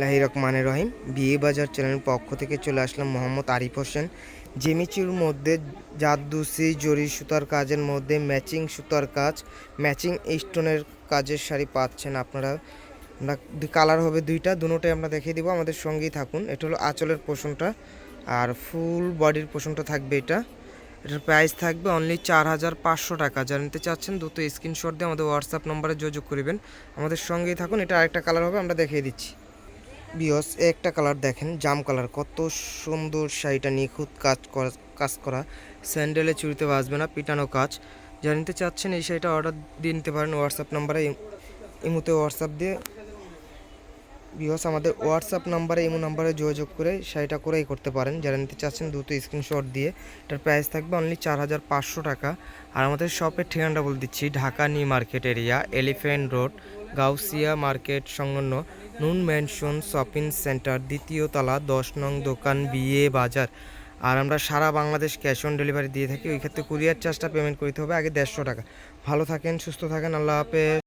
লাহি রহমানের রহিম। বিয়ে বাজার চ্যানেলের পক্ষ থেকে চলে আসলাম মোহাম্মদ আরিফ হোসেন। জেমিচুর মধ্যে জাদুসি জরি সুতার কাজের মধ্যে ম্যাচিং সুতার কাজ, ম্যাচিং স্টোনের কাজের শাড়ি পাচ্ছেন আপনারা। কালার হবে দুইটা দুটোটাই আমরা দেখিয়ে দিব, আমাদের সঙ্গেই থাকুন। এটা হলো আঁচলের পোষণটা, আর ফুল বডির পোষণটা থাকবে এটা। এটার প্রাইস থাকবে অনলি চার হাজার পাঁচশো টাকা। যারা নিতে চাচ্ছেন দ্রুত স্ক্রিনশট দিয়ে আমাদের হোয়াটসঅ্যাপ নম্বরে যোগাযোগ করবেন। আমাদের সঙ্গেই থাকুন। এটা আরেকটা কালার হবে, আমরা দেখিয়ে দিচ্ছি। বিয়স, একটা কালার দেখেন, জাম কালার। কত সুন্দর শাড়িটা নিখুঁত কাজ করা কাজ করা। স্যান্ডেলে চুরিতে বাজবে না, পিটানো কাজ। জানিতে চাচ্ছেন এই শাড়িটা অর্ডার দিয়ে নিতে পারেন হোয়াটসঅ্যাপ নাম্বারে ইমুতে হোয়াটসঅ্যাপ দিয়ে বিহস আমাদের হোয়াটসঅ্যাপ নাম্বারে ইমো নাম্বারে যোগাযোগ করে শাড়িটা করেই করতে পারেন। যারা নিতে চাচ্ছেন, দ্রুত স্ক্রিনশট দিয়ে এটার প্রাইস থাকবে অনলি চার হাজার পাঁচশো টাকা। আর আমাদের শপের ঠিকানাটা বলে দিচ্ছি, Dhaka New Market area Elephant Road Gausia Market সংলগ্ন নুন ম্যানশন শপিং সেন্টার, দ্বিতীয় তলা, দশ নং দোকান বিয়ে বাজার। আর আমরা সারা বাংলাদেশ ক্যাশ অন ডেলিভারি দিয়ে থাকি। ওই ক্ষেত্রে কুরিয়ার চার্জটা পেমেন্ট করতে হবে আগে দেড়শো টাকা। ভালো থাকেন, সুস্থ থাকেন, আল্লাহ হাফেজ।